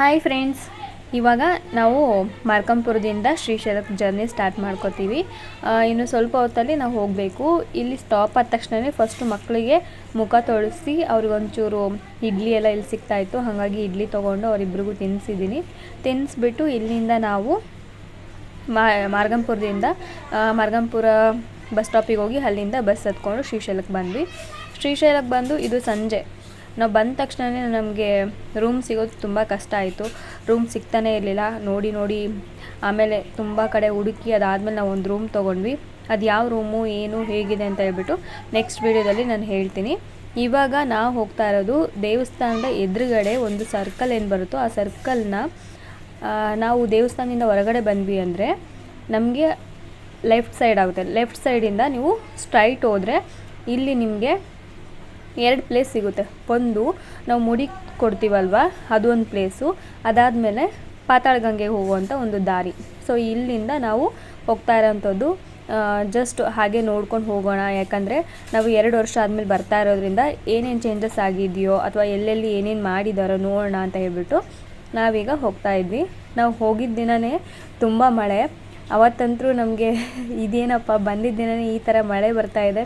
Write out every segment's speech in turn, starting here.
Hi friends ಇವಾಗ ನಾವು ಮಾರ್ಕಂಪುರದಿಂದ ಶ್ರೀಶೈಲಕ್ಕೆ journey start ಮಾಡ್ಕೋತೀವಿ. ಇನ್ನು ಸ್ವಲ್ಪ ಹೊತ್ತಲ್ಲಿ ನಾವು ಹೋಗಬೇಕು. ಇಲ್ಲಿ ಸ್ಟಾಪ್ ಆದ ತಕ್ಷಣವೇ ಫಸ್ಟು ಮಕ್ಕಳಿಗೆ ಮುಖ ತೊಳಿಸಿ ಅವ್ರಿಗೊಂಚೂರು ಇಡ್ಲಿ ಎಲ್ಲ ಇಲ್ಲಿ ಸಿಗ್ತಾ ಇತ್ತು ಹಾಗಾಗಿ ಇಡ್ಲಿ ತೊಗೊಂಡು ಅವರಿಬ್ರಿಗೂ ತಿನ್ನಿಸಿದ್ದೀನಿ ತಿನ್ನಿಸ್ಬಿಟ್ಟು ಇಲ್ಲಿಂದ ನಾವು ಮಾ, ಮಾರ್ಗಂಪುರದಿಂದ ಮಾರ್ಗಂಪುರ ಬಸ್ ಸ್ಟಾಪಿಗೆ ಹೋಗಿ ಅಲ್ಲಿಂದ ಬಸ್ ಹತ್ಕೊಂಡು ಶ್ರೀಶೈಲಕ್ಕೆ ಬಂದ್ವಿ. ಶ್ರೀಶೈಲಕ್ಕೆ ಬಂದು ಇದು ಸಂಜೆ. ನಾವು ಬಂದ ತಕ್ಷಣವೇ ನಮಗೆ ರೂಮ್ ಸಿಗೋದು ತುಂಬ ಕಷ್ಟ ಆಯಿತು. ರೂಮ್ ಸಿಗ್ತಾನೇ ಇರಲಿಲ್ಲ. ನೋಡಿ ನೋಡಿ, ಆಮೇಲೆ ತುಂಬ ಕಡೆ ಹುಡುಕಿ ಅದಾದಮೇಲೆ ನಾವು ಒಂದು ರೂಮ್ ತೊಗೊಂಡ್ವಿ. ಅದು ಯಾವ ರೂಮು ಏನು, ಹೇಗಿದೆ ಅಂತ ಹೇಳ್ಬಿಟ್ಟು ನೆಕ್ಸ್ಟ್ ವೀಡಿಯೋದಲ್ಲಿ ನಾನು ಹೇಳ್ತೀನಿ. ಇವಾಗ ನಾವು ಹೋಗ್ತಾ ಇರೋದು ದೇವಸ್ಥಾನದ ಎದುರುಗಡೆ ಒಂದು ಸರ್ಕಲ್ ಏನು ಬರುತ್ತೋ ಆ ಸರ್ಕಲ್ನ ನಾವು ದೇವಸ್ಥಾನದಿಂದ ಹೊರಗಡೆ ಬಂದ್ವಿ ಅಂದರೆ ನಮಗೆ ಲೆಫ್ಟ್ ಸೈಡ್ ಆಗುತ್ತೆ. ಲೆಫ್ಟ್ ಸೈಡಿಂದ ನೀವು ಸ್ಟ್ರೈಟ್ ಹೋದರೆ ಇಲ್ಲಿ ನಿಮಗೆ ಎರಡು ಪ್ಲೇಸ್ ಸಿಗುತ್ತೆ. ಒಂದು ನಾವು ಮುಡಿ ಕೊಡ್ತೀವಲ್ವ? ಅದು ಒಂದು ಪ್ಲೇಸು ಅದಾದಮೇಲೆ ಪಾತಾಳಗಂಗೆಗೆ ಹೋಗುವಂಥ ಒಂದು ದಾರಿ. ಸೊ ಇಲ್ಲಿಂದ ನಾವು ಹೋಗ್ತಾ ಇರೋಂಥದ್ದು ಜಸ್ಟ್ ಹಾಗೆ ನೋಡ್ಕೊಂಡು ಹೋಗೋಣ. ಯಾಕಂದರೆ ನಾವು ಎರಡು ವರ್ಷ ಆದಮೇಲೆ ಬರ್ತಾ ಇರೋದ್ರಿಂದ ಏನೇನು ಚೇಂಜಸ್ ಆಗಿದೆಯೋ ಅಥವಾ ಎಲ್ಲೆಲ್ಲಿ ಏನೇನು ಮಾಡಿದಾರೋ ನೋಡೋಣ ಅಂತ ಹೇಳ್ಬಿಟ್ಟು ನಾವೀಗ ಹೋಗ್ತಾ ಇದ್ವಿ. ನಾವು ಹೋಗಿದ್ದ ದಿನವೇ ತುಂಬ ಮಳೆ. ಅವತ್ತಂತರೂ ನಮಗೆ ಇದೇನಪ್ಪ ಬಂದಿದ್ದ ದಿನವೇ ಈ ಥರ ಮಳೆ ಬರ್ತಾ ಇದೆ.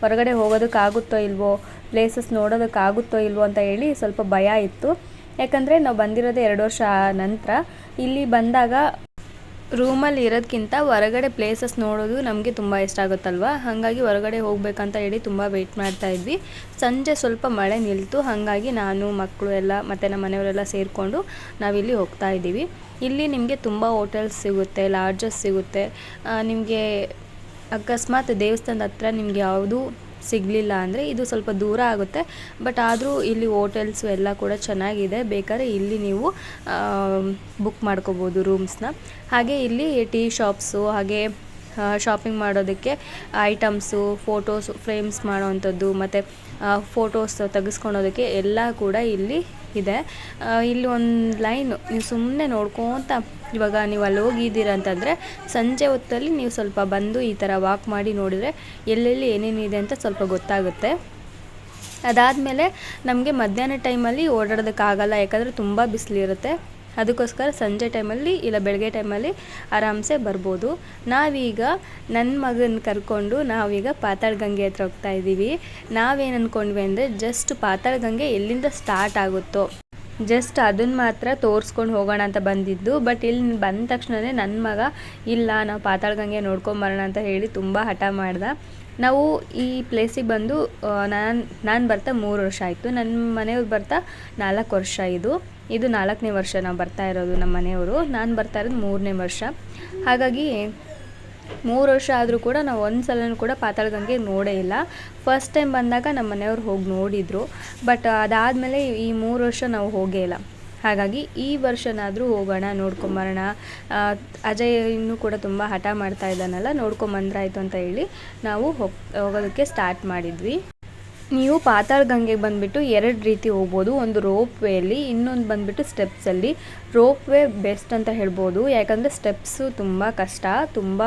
ಹೊರಗಡೆ ಹೋಗೋದಕ್ಕಾಗುತ್ತೋ ಇಲ್ವೋ? ಪ್ಲೇಸಸ್ ನೋಡೋದಕ್ಕಾಗುತ್ತೋ ಇಲ್ವೋ ಅಂತ ಹೇಳಿ ಸ್ವಲ್ಪ ಭಯ ಇತ್ತು. ಯಾಕಂದರೆ ನಾವು ಬಂದಿರೋದೇ ಎರಡು ವರ್ಷ ನಂತರ. ಇಲ್ಲಿ ಬಂದಾಗ ರೂಮಲ್ಲಿ ಇರೋದಕ್ಕಿಂತ ಹೊರಗಡೆ ಪ್ಲೇಸಸ್ ನೋಡೋದು ನಮಗೆ ತುಂಬ ಇಷ್ಟ ಆಗುತ್ತಲ್ವ? ಹಾಗಾಗಿ ಹೊರಗಡೆ ಹೋಗ್ಬೇಕಂತ ಹೇಳಿ ತುಂಬ ವೆಯ್ಟ್ ಮಾಡ್ತಾ ಇದ್ವಿ. ಸಂಜೆ ಸ್ವಲ್ಪ ಮಳೆ ನಿಲ್ತು, ಹಾಗಾಗಿ ನಾನು ಮಕ್ಕಳು ಎಲ್ಲ ಮತ್ತು ನಮ್ಮ ಮನೆಯವರೆಲ್ಲ ಸೇರಿಕೊಂಡು ನಾವಿಲ್ಲಿ ಹೋಗ್ತಾ ಇದ್ದೀವಿ. ಇಲ್ಲಿ ನಿಮಗೆ ತುಂಬ ಹೋಟೆಲ್ಸ್ ಸಿಗುತ್ತೆ ಲಾಡ್ಜಸ್ ಸಿಗುತ್ತೆ. ನಿಮಗೆ ಅಕಸ್ಮಾತ್ ದೇವಸ್ಥಾನದ ಹತ್ರ ನಿಮ್ಗೆ ಯಾವುದೂ ಸಿಗಲಿಲ್ಲ ಅಂದರೆ ಇದು ಸ್ವಲ್ಪ ದೂರ ಆಗುತ್ತೆ. ಬಟ್ ಆದರೂ ಇಲ್ಲಿ ಹೋಟೆಲ್ಸು ಎಲ್ಲ ಕೂಡ ಚೆನ್ನಾಗಿದೆ. ಬೇಕಾದ್ರೆ ಇಲ್ಲಿ ನೀವು ಬುಕ್ ಮಾಡ್ಕೋಬೋದು ರೂಮ್ಸ್ನ ಹಾಗೆ ಇಲ್ಲಿ ಟೀ ಶಾಪ್ಸು ಹಾಗೆ ಶಾಪಿಂಗ್ ಮಾಡೋದಕ್ಕೆ ಐಟಮ್ಸು ಫೋಟೋಸ್ ಫ್ರೇಮ್ಸ್ ಮಾಡೋವಂಥದ್ದು, ಮತ್ತು ಫೋಟೋಸ್ ತೆಗೆಸ್ಕೊಳೋದಕ್ಕೆ ಎಲ್ಲ ಕೂಡ ಇಲ್ಲಿ ಇದೆ. ಇಲ್ಲಿ ಒಂದು ಲೈನ್ ನೀವು ಸುಮ್ಮನೆ ನೋಡ್ಕೊತ ಇವಾಗ ನೀವು ಅಲ್ಲಿ ಹೋಗಿದ್ದೀರ ಅಂತಂದರೆ ಸಂಜೆ ಹೊತ್ತಲ್ಲಿ ನೀವು ಸ್ವಲ್ಪ ಬಂದು ಈ ಥರ ವಾಕ್ ಮಾಡಿ ನೋಡಿದರೆ ಎಲ್ಲೆಲ್ಲಿ ಏನೇನಿದೆ ಅಂತ ಸ್ವಲ್ಪ ಗೊತ್ತಾಗುತ್ತೆ. ಅದಾದಮೇಲೆ ನಮಗೆ ಮಧ್ಯಾಹ್ನ ಟೈಮಲ್ಲಿ ಓಡಾಡೋದಕ್ಕಾಗಲ್ಲ, ಯಾಕಂದರೆ ತುಂಬ ಬಿಸಿಲಿರುತ್ತೆ. ಅದಕ್ಕೋಸ್ಕರ ಸಂಜೆ ಟೈಮಲ್ಲಿ ಇಲ್ಲ ಬೆಳಗ್ಗೆ ಟೈಮಲ್ಲಿ ಆರಾಮ್ಸೆ ಬರ್ಬೋದು. ನಾವೀಗ ನನ್ನ ಮಗನ ಕರ್ಕೊಂಡು ನಾವೀಗ ಪಾತಾಳ ಗಂಗೆ ಹತ್ರ ಹೋಗ್ತಾ ಇದ್ದೀವಿ. ನಾವೇನು ಅಂದ್ಕೊಂಡ್ವಿ ಅಂದರೆ ಜಸ್ಟ್ ಪಾತಾಳಗಂಗೆ ಎಲ್ಲಿಂದ ಸ್ಟಾರ್ಟ್ ಆಗುತ್ತೋ. ಜಸ್ಟ್ ಅದನ್ನು ಮಾತ್ರ ತೋರಿಸ್ಕೊಂಡು ಹೋಗೋಣ ಅಂತ ಬಂದಿದ್ದು ಬಟ್ ಇಲ್ಲಿ ಬಂದ ತಕ್ಷಣವೇ ನನ್ನ ಮಗ, ಇಲ್ಲ, ನಾವು ಪಾತಾಳ ಗಂಗೆ ನೋಡ್ಕೊಂಬರೋಣ ಅಂತ ಹೇಳಿ ತುಂಬ ಹಠ ಮಾಡ್ದ. ನಾವು ಈ ಪ್ಲೇಸಿಗೆ ಬಂದು ನಾನು ನಾನು ಬರ್ತಾ ಮೂರು ವರ್ಷ ಆಯಿತು. ನನ್ನ ಮನೆಯವ್ರು ಬರ್ತಾ ನಾಲ್ಕು ವರ್ಷ ಇದು. ಇದು ನಾಲ್ಕನೇ ವರ್ಷ ನಾವು ಬರ್ತಾ ಇರೋದು ನಮ್ಮ ಮನೆಯವರು. ನಾನು ಬರ್ತಾ ಇರೋದು ಮೂರನೇ ವರ್ಷ. ಹಾಗಾಗಿ ಮೂರು ವರ್ಷ ಆದರೂ ಕೂಡ ನಾವು ಒಂದು ಸಲನೂ ಕೂಡ ಪಾತಾಳಗಂಗೆ ನೋಡೇ ಇಲ್ಲ. ಫಸ್ಟ್ ಟೈಮ್ ಬಂದಾಗ ನಮ್ಮ ಮನೆಯವ್ರು ಹೋಗಿ ನೋಡಿದರು. ಬಟ್ ಅದಾದಮೇಲೆ ಈ ಮೂರು ವರ್ಷ ನಾವು ಹೋಗೇ ಇಲ್ಲ. ಹಾಗಾಗಿ ಈ ವರ್ಷನಾದರೂ ಹೋಗೋಣ, ನೋಡ್ಕೊಂಬರೋಣ. ಅಜಯ್ ಇನ್ನೂ ಕೂಡ ತುಂಬ ಹಠ ಮಾಡ್ತಾ ಇದ್ದಾನಲ್ಲ, ನೋಡ್ಕೊಂಬಂದ್ರಾಯ್ತು ಅಂತ ಹೇಳಿ ನಾವು ಹೋಗಿ, ಹೋಗೋದಕ್ಕೆ ಸ್ಟಾರ್ಟ್ ಮಾಡಿದ್ವಿ. ನೀವು ಪಾತಾಳ ಗಂಗೆಗೆ ಬಂದುಬಿಟ್ಟು ಎರಡು ರೀತಿ ಹೋಗ್ಬೋದು. ಒಂದು ರೋಪ್ ವೇಲಿ ಇನ್ನೊಂದು ಬಂದುಬಿಟ್ಟು ಸ್ಟೆಪ್ಸಲ್ಲಿ ರೋಪ್ ವೇ ಬೆಸ್ಟ್ ಅಂತ ಹೇಳ್ಬೋದು. ಯಾಕಂದರೆ ಸ್ಟೆಪ್ಸು ತುಂಬ ಕಷ್ಟ. ತುಂಬ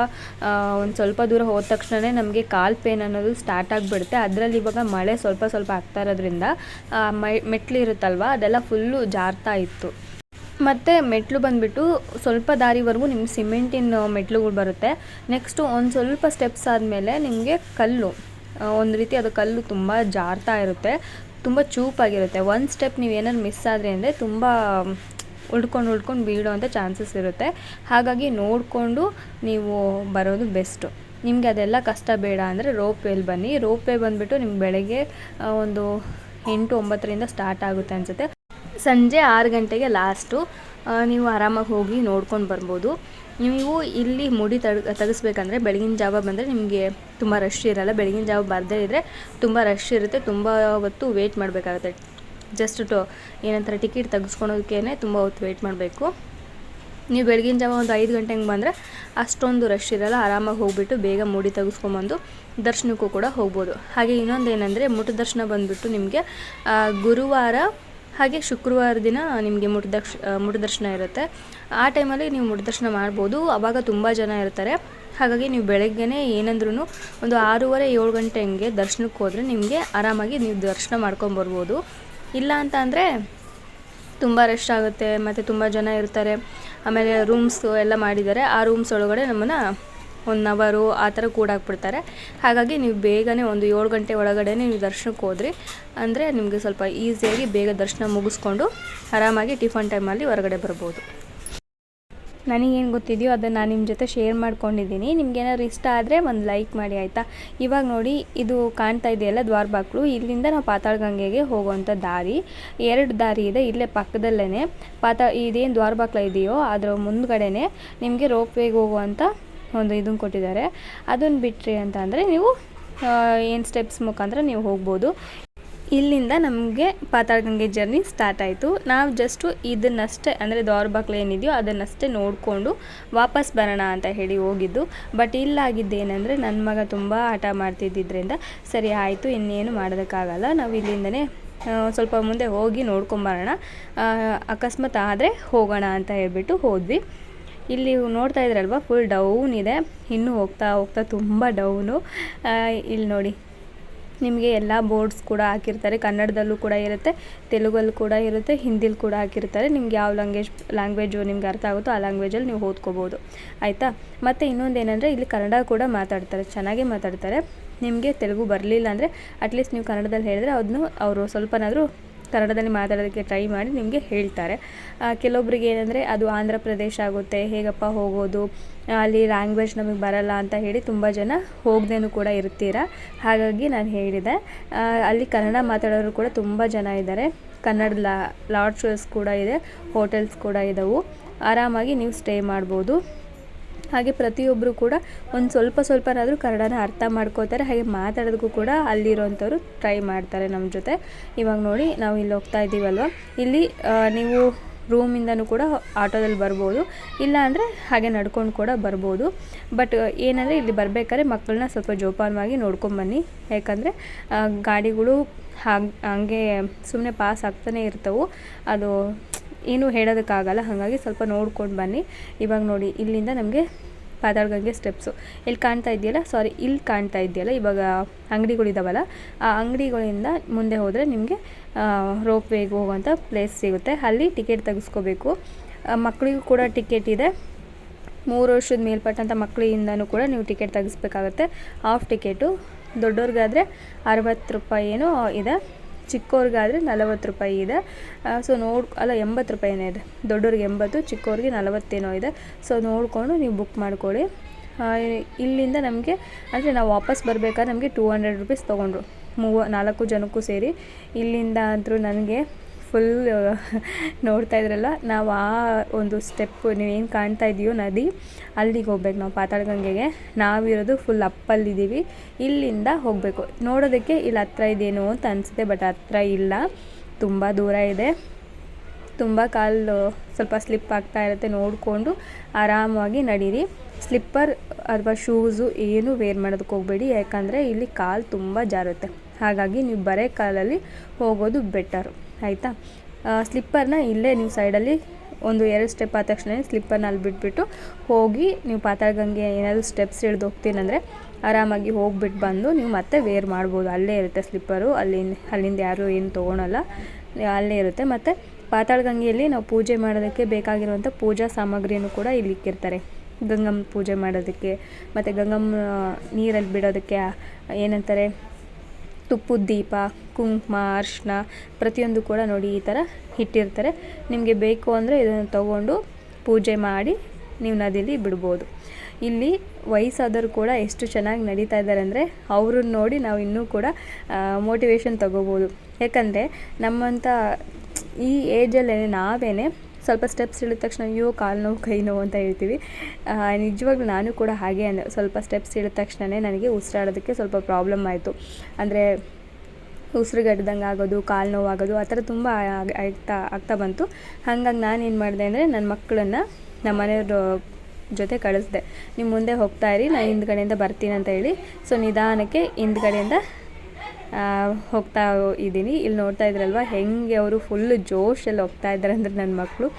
ಒಂದು ಸ್ವಲ್ಪ ದೂರ ಹೋದ ತಕ್ಷಣವೇ ನಮಗೆ ಕಾಲು ಪೇನ್ ಅನ್ನೋದು ಸ್ಟಾರ್ಟ್ ಆಗಿಬಿಡುತ್ತೆ. ಅದರಲ್ಲಿ ಇವಾಗ ಮಳೆ ಸ್ವಲ್ಪ ಸ್ವಲ್ಪ ಆಗ್ತಾ ಇರೋದ್ರಿಂದ ಮೈ, ಮೆಟ್ಲು ಇರುತ್ತಲ್ವ, ಅದೆಲ್ಲ ಫುಲ್ಲು ಜಾರ್ತಾ ಇತ್ತು. ಮತ್ತು ಮೆಟ್ಲು ಬಂದುಬಿಟ್ಟು ಸ್ವಲ್ಪ ದಾರಿವರೆಗೂ ನಿಮ್ಗೆ ಸಿಮೆಂಟಿನ ಮೆಟ್ಲುಗಳು ಬರುತ್ತೆ. ನೆಕ್ಸ್ಟು ಒಂದು ಸ್ವಲ್ಪ ಸ್ಟೆಪ್ಸ್ ಆದಮೇಲೆ ನಿಮಗೆ ಕಲ್ಲು. ಒಂದು ರೀತಿ ಅದು ಕಲ್ಲು ತುಂಬ ಜಾರ್ತಾ ಇರುತ್ತೆ, ತುಂಬ ಚೂಪಾಗಿರುತ್ತೆ. ಒಂದು ಸ್ಟೆಪ್ ನೀವು ಏನಾದ್ರು ಮಿಸ್ ಆದರೆ ಅಂದರೆ ತುಂಬ ಉಳ್ಕೊಂಡು ಉಳ್ಕೊಂಡು ಬೀಳೋವಂಥ ಚಾನ್ಸಸ್ ಇರುತ್ತೆ. ಹಾಗಾಗಿ ನೋಡಿಕೊಂಡು ನೀವು ಬರೋದು ಬೆಸ್ಟು ನಿಮಗೆ ಅದೆಲ್ಲ ಕಷ್ಟ ಬೇಡ ಅಂದರೆ ರೋಪ್ ವೇಲಿ ಬನ್ನಿ. ರೋಪ್ ವೇ ಬಂದುಬಿಟ್ಟು ನಿಮ್ಗೆ ಬೆಳಗ್ಗೆ ಒಂದು ಎಂಟು ಒಂಬತ್ತರಿಂದ ಸ್ಟಾರ್ಟ್ ಆಗುತ್ತೆ ಅನಿಸುತ್ತೆ. ಸಂಜೆ ಆರು ಗಂಟೆಗೆ ಲಾಸ್ಟು. ನೀವು ಆರಾಮಾಗಿ ಹೋಗಿ ನೋಡ್ಕೊಂಡು ಬರ್ಬೋದು. ನೀವು ಇಲ್ಲಿ ಮುಡಿ ತಡ್, ತೆಗಿಸ್ಬೇಕಂದ್ರೆ ಬೆಳಗಿನ ಜಾವ ಬಂದರೆ ನಿಮಗೆ ತುಂಬ ರಶ್ ಇರಲ್ಲ. ಬೆಳಗಿನ ಜಾವ ಬರದೇ ಇದ್ದರೆ ತುಂಬ ರಶ್ ಇರುತ್ತೆ. ತುಂಬ ಹೊತ್ತು ವೇಟ್ ಮಾಡಬೇಕಾಗುತ್ತೆ. ಜಸ್ಟ್ ಟು ಏನಂತಾರೆ, ಟಿಕೆಟ್ ತೆಗೆಸ್ಕೊಳೋದಕ್ಕೇ ತುಂಬ ಹೊತ್ತು ವೆಯ್ಟ್ ಮಾಡಬೇಕು. ನೀವು ಬೆಳಗಿನ ಜಾವ ಒಂದು ಐದು ಗಂಟೆ ಹಂಗೆ ಬಂದರೆ ಅಷ್ಟೊಂದು ರಶ್ ಇರಲ್ಲ. ಆರಾಮಾಗಿ ಹೋಗ್ಬಿಟ್ಟು ಬೇಗ ಮುಡಿ ತೆಗೆಸ್ಕೊಂಬಂದು ದರ್ಶನಕ್ಕೂ ಕೂಡ ಹೋಗ್ಬೋದು. ಹಾಗೆ ಇನ್ನೊಂದು ಏನಂದರೆ ಮುಟ್ಟು ದರ್ಶನ ಬಂದುಬಿಟ್ಟು ನಿಮಗೆ ಗುರುವಾರ ಹಾಗೆ ಶುಕ್ರವಾರ ದಿನ ನಿಮಗೆ ಮುಟ್ಟು ಮುಟದರ್ಶನ ಇರುತ್ತೆ. ಆ ಟೈಮಲ್ಲಿ ನೀವು ಮುಟದರ್ಶನ ದರ್ಶನ ಮಾಡ್ಬೋದು. ಆವಾಗ ತುಂಬ ಜನ ಇರ್ತಾರೆ. ಹಾಗಾಗಿ ನೀವು ಬೆಳಗ್ಗೆನೇ ಏನಂದ್ರೂ ಒಂದು ಆರೂವರೆ, ಏಳು ಗಂಟೆ ಹಂಗೆ ದರ್ಶನಕ್ಕೆ ಹೋದರೆ ನಿಮಗೆ ಆರಾಮಾಗಿ ನೀವು ದರ್ಶನ ಮಾಡ್ಕೊಂಬರ್ಬೋದು ಇಲ್ಲ ಅಂತ ಅಂದರೆ ತುಂಬ ರಶ್ ಆಗುತ್ತೆ. ಮತ್ತು ತುಂಬ ಜನ ಇರ್ತಾರೆ. ಆಮೇಲೆ ರೂಮ್ಸು ಎಲ್ಲ ಮಾಡಿದ್ದಾರೆ. ಆ ರೂಮ್ಸ್ ಒಳಗಡೆ ನಮ್ಮನ್ನು ಒನ್ ಅವರು ಆ ಥರ ಕೂಡಾಕ್ಬಿಡ್ತಾರೆ ಹಾಗಾಗಿ ನೀವು ಬೇಗನೆ ಒಂದು ಏಳು ಗಂಟೆ ಒಳಗಡೆ ನೀವು ದರ್ಶನಕ್ಕೆ ಹೋದ್ರಿ. ಅಂದರೆ ನಿಮಗೆ ಸ್ವಲ್ಪ ಈಸಿಯಾಗಿ ಬೇಗ ದರ್ಶನ ಮುಗಿಸ್ಕೊಂಡು ಆರಾಮಾಗಿ ಟಿಫನ್ ಟೈಮಲ್ಲಿ ಹೊರಗಡೆ ಬರ್ಬೋದು. ನನಗೇನು ಗೊತ್ತಿದೆಯೋ ಅದನ್ನು ನಾನು ನಿಮ್ಮ ಜೊತೆ ಶೇರ್ ಮಾಡ್ಕೊಂಡಿದ್ದೀನಿ. ನಿಮ್ಗೇನಾದ್ರು ಇಷ್ಟ ಆದರೆ ಒಂದು ಲೈಕ್ ಮಾಡಿ ಆಯಿತಾ? ಇವಾಗ ನೋಡಿ, ಇದು ಕಾಣ್ತಾ ಇದೆಯಲ್ಲ ದ್ವಾರಬಾಕ್ಲು ಇಲ್ಲಿಂದ ನಾವು ಪಾತಾಳಗಂಗೆಗೆ ಹೋಗುವಂಥ ದಾರಿ. ಎರಡು ದಾರಿ ಇದೆ, ಇಲ್ಲೇ ಪಕ್ಕದಲ್ಲೇ ಪಾತಾ ಇದೇನು ದ್ವಾರಬಾಕ್ಲ ಇದೆಯೋ ಅದರ ಮುಂದ್ಗಡೆನೆ ನಿಮಗೆ ರೋಪ್ ವೇಗೆ ಹೋಗುವಂಥ ಒಂದು ಇದನ್ನು ಕೊಟ್ಟಿದ್ದಾರೆ. ಅದನ್ನು ಬಿಟ್ರಿ ಅಂತ ಅಂದರೆ ನೀವು ಏನು ಸ್ಟೆಪ್ಸ್ ಮುಖಾಂತರ ನೀವು ಹೋಗ್ಬೋದು. ಇಲ್ಲಿಂದ ನಮಗೆ ಪಾತಾಳಗಂಗೆ ಜರ್ನಿ ಸ್ಟಾರ್ಟ್ ಆಯಿತು. ನಾವು ಜಸ್ಟು ಇದನ್ನಷ್ಟೇ, ಅಂದರೆ ದ್ವಾರಬಾಕ್ಲು ಏನಿದೆಯೋ ಅದನ್ನಷ್ಟೇ ನೋಡಿಕೊಂಡು ವಾಪಸ್ ಬರೋಣ ಅಂತ ಹೇಳಿ ಹೋಗಿದ್ದು. ಬಟ್ ಇಲ್ಲಾಗಿದ್ದೇನೆಂದರೆ ನನ್ನ ಮಗ ತುಂಬ ಆಟ ಮಾಡ್ತಿದ್ದಿದ್ದರಿಂದ ಸರಿ ಆಯಿತು, ಇನ್ನೇನು ಮಾಡೋದಕ್ಕಾಗಲ್ಲ. ನಾವು ಇಲ್ಲಿಂದನೇ ಸ್ವಲ್ಪ ಮುಂದೆ ಹೋಗಿ ನೋಡ್ಕೊಂಬರೋಣ. ಅಕಸ್ಮಾತ್ ಆದರೆ ಹೋಗೋಣ ಅಂತ ಹೇಳ್ಬಿಟ್ಟು ಹೋದ್ವಿ. ಇಲ್ಲಿ ನೋಡ್ತಾ ಇದ್ರಲ್ವ ಫುಲ್ ಡೌನ್ ಇದೆ. ಇನ್ನೂ ಹೋಗ್ತಾ ಹೋಗ್ತಾ ತುಂಬ ಡೌನು ಇಲ್ಲಿ ನೋಡಿ, ನಿಮಗೆ ಎಲ್ಲ ಬೋರ್ಡ್ಸ್ ಕೂಡ ಹಾಕಿರ್ತಾರೆ. ಕನ್ನಡದಲ್ಲೂ ಕೂಡ ಇರುತ್ತೆ, ತೆಲುಗಲ್ಲೂ ಕೂಡ ಇರುತ್ತೆ, ಹಿಂದಿಲಿ ಕೂಡ ಹಾಕಿರ್ತಾರೆ. ನಿಮ್ಗೆ ಯಾವ ಲ್ಯಾಂಗ್ವೇಜ್ ಲ್ಯಾಂಗ್ವೇಜು ನಿಮ್ಗೆ ಅರ್ಥ ಆಗುತ್ತೋ ಆ ಲ್ಯಾಂಗ್ವೇಜಲ್ಲಿ ನೀವು ಓದ್ಕೋಬೋದು. ಆಯಿತಾ? ಮತ್ತು ಇನ್ನೊಂದು ಏನಂದರೆ, ಇಲ್ಲಿ ಕನ್ನಡ ಕೂಡ ಮಾತಾಡ್ತಾರೆ, ಚೆನ್ನಾಗೇ ಮಾತಾಡ್ತಾರೆ. ನಿಮಗೆ ತೆಲುಗು ಬರಲಿಲ್ಲ ಅಂದರೆ ಅಟ್ಲೀಸ್ಟ್ ನೀವು ಕನ್ನಡದಲ್ಲಿ ಹೇಳಿದ್ರೆ ಅದನ್ನು ಅವರು ಸ್ವಲ್ಪನಾದರೂ ಕನ್ನಡದಲ್ಲಿ ಮಾತಾಡೋದಕ್ಕೆ ಟ್ರೈ ಮಾಡಿ ನಿಮಗೆ ಹೇಳ್ತಾರೆ. ಕೆಲವೊಬ್ರಿಗೆ ಏನಂದರೆ ಅದು ಆಂಧ್ರ ಪ್ರದೇಶ ಆಗುತ್ತೆ, ಹೇಗಪ್ಪ ಹೋಗೋದು, ಅಲ್ಲಿ ಲ್ಯಾಂಗ್ವೇಜ್ ನಮಗೆ ಬರಲ್ಲ ಅಂತ ಹೇಳಿ ತುಂಬ ಜನ ಹೋಗದೇನು ಕೂಡ ಇರ್ತೀರ? ಹಾಗಾಗಿ ನಾನು ಹೇಳಿದೆ. ಅಲ್ಲಿ ಕನ್ನಡ ಮಾತಾಡೋರು ಕೂಡ ತುಂಬ ಜನ ಇದ್ದಾರೆ. ಕನ್ನಡ ಲಾಡ್ಜಸ್ ಕೂಡ ಇದೆ ಹೋಟೆಲ್ಸ್ ಕೂಡ ಇದ್ದಾವೆ ಆರಾಮಾಗಿ ನೀವು ಸ್ಟೇ ಮಾಡ್ಬೋದು. ಹಾಗೆ ಪ್ರತಿಯೊಬ್ಬರು ಕೂಡ ಒಂದು ಸ್ವಲ್ಪ ಸ್ವಲ್ಪನಾದರೂ ಕನ್ನಡನ ಅರ್ಥ ಮಾಡ್ಕೋತಾರೆ. ಹಾಗೆ ಮಾತಾಡೋದಕ್ಕೂ ಕೂಡ ಅಲ್ಲಿರೋಂಥವ್ರು ಟ್ರೈ ಮಾಡ್ತಾರೆ ನಮ್ಮ ಜೊತೆ. ಇವಾಗ ನೋಡಿ ನಾವು ಇಲ್ಲಿ ಹೋಗ್ತಾ ಇದ್ದೀವಲ್ವ? ಇಲ್ಲಿ ನೀವು ರೂಮಿಂದನೂ ಕೂಡ ಆಟೋದಲ್ಲಿ ಬರ್ಬೋದು. ಇಲ್ಲ ಅಂದರೆ ಹಾಗೆ ನಡ್ಕೊಂಡು ಕೂಡ ಬರ್ಬೋದು. ಬಟ್ ಏನಂದರೆ ಇಲ್ಲಿ ಬರಬೇಕಾದ್ರೆ ಮಕ್ಕಳನ್ನ ಸ್ವಲ್ಪ ಜೋಪಾನವಾಗಿ ನೋಡ್ಕೊಂಬನ್ನಿ. ಯಾಕಂದರೆ ಗಾಡಿಗಳು ಹಾಗೆ, ಹಂಗೆ ಸುಮ್ಮನೆ ಪಾಸ್ ಆಗ್ತಾನೆ ಇರ್ತವೆ. ಅದು ಏನೂ ಹೇಳೋದಕ್ಕಾಗಲ್ಲ, ಹಾಗಾಗಿ ಸ್ವಲ್ಪ ನೋಡ್ಕೊಂಡು ಬನ್ನಿ. ಇವಾಗ ನೋಡಿ, ಇಲ್ಲಿಂದ ನಮಗೆ ಪಾತಾಳಗಂಗೆ ಸ್ಟೆಪ್ಸು ಇಲ್ಲಿ ಕಾಣ್ತಾ ಇದೆಯಲ್ಲ ಸಾರಿ ಇಲ್ಲಿ ಕಾಣ್ತಾ ಇದೆಯಲ್ಲ ಇವಾಗ ಅಂಗಡಿಗಳಿದಾವಲ್ಲ, ಆ ಅಂಗಡಿಗಳಿಂದ ಮುಂದೆ ಹೋದರೆ ನಿಮಗೆ ರೋಪ್ ವೇಗೆ ಹೋಗುವಂಥ ಪ್ಲೇಸ್ ಸಿಗುತ್ತೆ. ಅಲ್ಲಿ ಟಿಕೆಟ್ ತೆಗೆಸ್ಕೋಬೇಕು. ಮಕ್ಕಳಿಗೂ ಕೂಡ ಟಿಕೆಟ್ ಇದೆ. ಮೂರು ವರ್ಷದ ಮೇಲ್ಪಟ್ಟಂಥ ಮಕ್ಕಳಿಂದನೂ ಕೂಡ ನೀವು ಟಿಕೆಟ್ ತೆಗೆಸ್ಬೇಕಾಗುತ್ತೆ. ಹಾಫ್ ಟಿಕೆಟು ದೊಡ್ಡವ್ರಿಗಾದರೆ ಅರವತ್ತು ರೂಪಾಯಿ ಏನೋ ಇದೆ. ಚಿಕ್ಕವ್ರಿಗಾದರೆ ನಲವತ್ತು ರೂಪಾಯಿ ಇದೆ. ಸೊ ನೋಡಿ, ಅಲ್ಲ, ಎಂಬತ್ತು ರೂಪಾಯಿನೇ ಇದೆ. ದೊಡ್ಡವ್ರಿಗೆ ಎಂಬತ್ತು ಚಿಕ್ಕವ್ರಿಗೆ ನಲವತ್ತೇನೋ ಇದೆ. ಸೊ ನೋಡಿಕೊಂಡು ನೀವು ಬುಕ್ ಮಾಡ್ಕೊಳ್ಳಿ. ಇಲ್ಲಿಂದ ನಮಗೆ, ಅಂದರೆ ನಾವು ವಾಪಸ್ ಬರಬೇಕಾದ್ರೆ ನಮಗೆ ಟೂ ಹಂಡ್ರೆಡ್ ರುಪೀಸ್ ತೊಗೊಂಡ್ರು. ಮೂವ, ನಾಲ್ಕು ಜನಕ್ಕೂ ಸೇರಿ. ಇಲ್ಲಿಂದ ಅಂದರೂ ನನಗೆ ಫುಲ್ ನೋಡ್ತಾ ಇದ್ರಲ್ಲ, ನಾವು ಆ ಒಂದು ಸ್ಟೆಪ್ ನೀವೇನು ಕಾಣ್ತಾ ಇದೆಯೋ ನದಿ, ಅಲ್ಲಿಗೆ ಹೋಗ್ಬೇಕು ನಾವು ಪಾತಾಳಗಂಗೆಗೆ ನಾವಿರೋದು ಫುಲ್ ಅಪ್ಪಲ್ಲಿದ್ದೀವಿ. ಇಲ್ಲಿಂದ ಹೋಗಬೇಕು. ನೋಡೋದಕ್ಕೆ ಇಲ್ಲಿ ಹತ್ರ ಇದೇನೋ ಅಂತ ಅನಿಸುತ್ತೆ ಬಟ್ ಹತ್ರ ಇಲ್ಲ. ತುಂಬ ದೂರ ಇದೆ. ತುಂಬ ಕಾಲು, ಸ್ವಲ್ಪ ಸ್ಲಿಪ್ ಆಗ್ತಾ ಇರುತ್ತೆ, ನೋಡಿಕೊಂಡು ಆರಾಮಾಗಿ ನಡೀರಿ. ಸ್ಲಿಪ್ಪರ್ ಅಥವಾ ಶೂಸು ಏನು ವೇರ್ ಮಾಡೋದಕ್ಕೆ ಹೋಗಬೇಡಿ, ಯಾಕಂದರೆ ಇಲ್ಲಿ ಕಾಲು ತುಂಬ ಜಾರುತ್ತೆ. ಹಾಗಾಗಿ ನೀವು ಬರೇ ಕಾಲಲ್ಲಿ ಹೋಗೋದು ಬೆಟರು ಆಯಿತಾ? ಸ್ಲಿಪ್ಪರ್ನ ಇಲ್ಲೇ ನೀವು ಸೈಡಲ್ಲಿ ಒಂದು ಎರಡು ಸ್ಟೆಪ್ ಆದ ತಕ್ಷಣ ಸ್ಲಿಪ್ಪರ್ನ ಅಲ್ಲಿ ಬಿಟ್ಬಿಟ್ಟು ಹೋಗಿ ನೀವು ಪಾತಾಳಗಂಗೆ ಏನಾದರೂ ಸ್ಟೆಪ್ಸ್ ಹಿಡ್ದು ಹೋಗ್ತೀನಂದರೆ ಆರಾಮಾಗಿ ಹೋಗ್ಬಿಟ್ಟು ಬಂದು ನೀವು ಮತ್ತೆ ವೇರ್ ಮಾಡ್ಬೋದು. ಅಲ್ಲೇ ಇರುತ್ತೆ ಸ್ಲಿಪ್ಪರು ಅಲ್ಲಿಂದ ಅಲ್ಲಿಂದ ಯಾರೂ ಏನು ತೊಗೊಳಲ್ಲ. ಅಲ್ಲೇ ಇರುತ್ತೆ. ಮತ್ತು ಪಾತಾಳಗಂಗೆಯಲ್ಲಿ ನಾವು ಪೂಜೆ ಮಾಡೋದಕ್ಕೆ ಬೇಕಾಗಿರುವಂಥ ಪೂಜಾ ಸಾಮಗ್ರಿಯನ್ನು ಕೂಡ ಇಲ್ಲಿ ಇಕ್ಕಿರ್ತಾರೆ ಗಂಗಮ್ಮ ಪೂಜೆ ಮಾಡೋದಕ್ಕೆ, ಮತ್ತು ಗಂಗಮ್ಮ ನೀರಲ್ಲಿ ಬಿಡೋದಕ್ಕೆ ಏನಂತಾರೆ ತುಪ್ಪದ ದೀಪ, ಕುಂಕುಮ ಅರಿಶಿನ ಪ್ರತಿಯೊಂದು ಕೂಡ ನೋಡಿ ಈ ಥರ ಇಟ್ಟಿರ್ತಾರೆ. ನಿಮಗೆ ಬೇಕು ಅಂದರೆ ಇದನ್ನು ತಗೊಂಡು ಪೂಜೆ ಮಾಡಿ ನೀವು ನದಿಯಲ್ಲಿ ಬಿಡ್ಬೋದು. ಇಲ್ಲಿ ವಯಸ್ಸಾದವರು ಕೂಡ ಎಷ್ಟು ಚೆನ್ನಾಗಿ ನಡೀತಾ ಇದ್ದಾರೆ ಅಂದರೆ ಅವ್ರನ್ನ ನೋಡಿ ನಾವು ಇನ್ನೂ ಕೂಡ ಮೋಟಿವೇಶನ್ ತಗೋಬೋದು. ಯಾಕಂದರೆ ನಮ್ಮಂಥ ಈ ಏಜಲ್ಲೇ ನಾವೇ ಸ್ವಲ್ಪ ಸ್ಟೆಪ್ಸ್ ಇಳಿದ ತಕ್ಷಣ ಅಯ್ಯೋ, ಕಾಲು ನೋವು, ಕೈ ನೋವು ಅಂತ ಹೇಳ್ತೀವಿ. ನಿಜವಾಗ್ಲೂ ನಾನು ಕೂಡ ಹಾಗೆ ಅಂದೆ ಸ್ವಲ್ಪ ಸ್ಟೆಪ್ಸ್ ಇಳಿದ ತಕ್ಷಣವೇ ನನಗೆ ಉಸಿರಾಡೋದಕ್ಕೆ ಸ್ವಲ್ಪ ಪ್ರಾಬ್ಲಮ್ ಆಯಿತು. ಅಂದರೆ ಉಸಿರುಗಡ್ದಂಗೆ ಆಗೋದು, ಕಾಲು ನೋವು ಆಗೋದು, ಆ ಥರ ತುಂಬ ಆಗ್ತಾ ಆಗ್ತಾ ಬಂತು. ಹಾಗಾಗಿ ನಾನು ಏನು ಮಾಡಿದೆ ಅಂದರೆ ನನ್ನ ಮಕ್ಕಳನ್ನು ನಮ್ಮ ಮನೆಯವ್ರ ಜೊತೆ ಕಳಿಸ್ದೆ. ನಿಮ್ಮ ಮುಂದೆ ಹೋಗ್ತಾ ಇರಿ ನಾನು ಹಿಂದ್ಗಡೆಯಿಂದ ಬರ್ತೀನಿ ಅಂತ ಹೇಳಿ. ಸೊ ನಿಧಾನಕ್ಕೆ ಹಿಂದ್ಗಡೆಯಿಂದ ಹೋಗ್ತಾ ಇದ್ದೀನಿ ಇಲ್ಲಿ ನೋಡ್ತಾ ಇದ್ರಲ್ವ, ಹೆಂಗೆ ಅವರು ಫುಲ್ ಜೋಶಲ್ಲಿ ಹೋಗ್ತಾ ಇದ್ದಾರೆ ಅಂದರೆ ನನ್ನ ಮಕ್ಕಳು